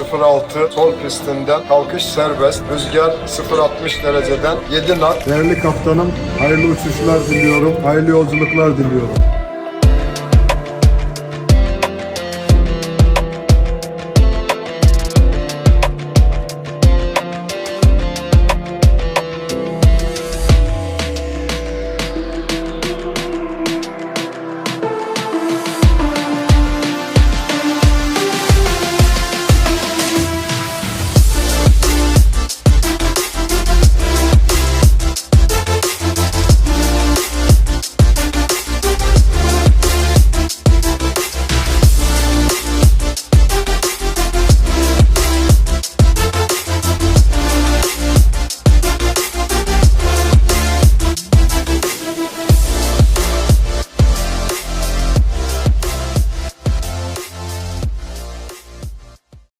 06 sol pistinden kalkış serbest. Rüzgar 0.60 dereceden 7 knot. Değerli kaptanım hayırlı uçuşlar diliyorum. Hayırlı yolculuklar diliyorum.